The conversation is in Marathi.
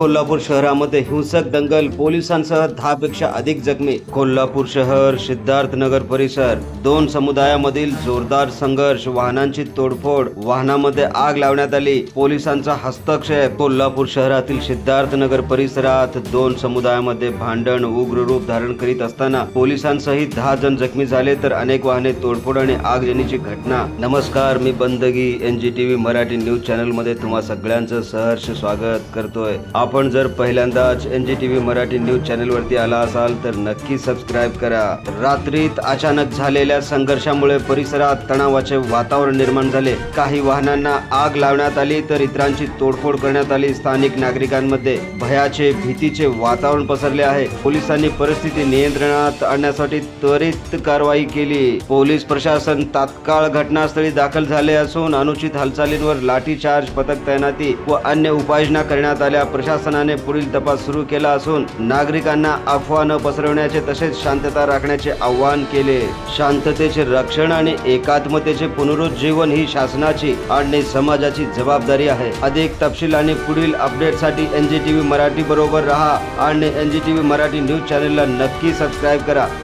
कोल्हापूर शहरामध्ये हिंसक दंगल पोलिसांसह दहा पेक्षा अधिक जखमी. कोल्हापूर शहर सिद्धार्थनगर परिसर. दोन समुदायामधील जोरदार संघर्ष वाहनांची तोडफोड वाहनामध्ये आग लावण्यात आली. पोलिसांचा हस्तक्षेप. कोल्हापूर शहरातील सिद्धार्थनगर परिसरात दोन समुदायामध्ये भांडण उग्र रूप धारण करीत असताना पोलिसांसहित दहा जण जखमी झाले तर अनेक वाहने तोडफोड आणि आगजनीची घटना. नमस्कार मी Bandagi N G T V Marathi news चॅनलमध्ये तुम्हा सगळ्यांचं सहर्ष स्वागत करतोय. आपण जर पहिल्यांदाच N G T V Marathi news चॅनलवरती आला असाल तर नक्की सबस्क्राईब करा. रात्रीत अचानक झालेल्या संघर्षामुळे परिसरात तणावाचे वातावरण निर्माण झाले. काही वाहनांना आग लावण्यात आली तर इतरांची तोडफोड करण्यात आली. स्थानिक नागरिकांमध्ये भयाचे भीतीचे वातावरण पसरले आहे. पोलिसांनी परिस्थिती नियंत्रणात आणण्यासाठी त्वरित कारवाई केली. पोलीस प्रशासन तात्काळ घटनास्थळी दाखल झाले असून अनुचित हालचालींवर लाठीचार्ज पथक तैनाती व अन्य उपाययोजना करण्यात आल्या. प्रशासनाने पुढील तपास सुरू केला असून नागरिकांना अफवा न पसरवण्याचे तसेच शांतता राखण्याचे आवाहन केले. शांततेचे रक्षण आणि एकात्मतेचे पुनरुज्जीवन ही शासनाची आणि समाजाची जबाबदारी आहे. अधिक तपशील आणि पुढील अपडेटसाठी N G T V Marathi बरोबर राहा आणि N G T V Marathi news चॅनेलला नक्की सबस्क्राईब करा.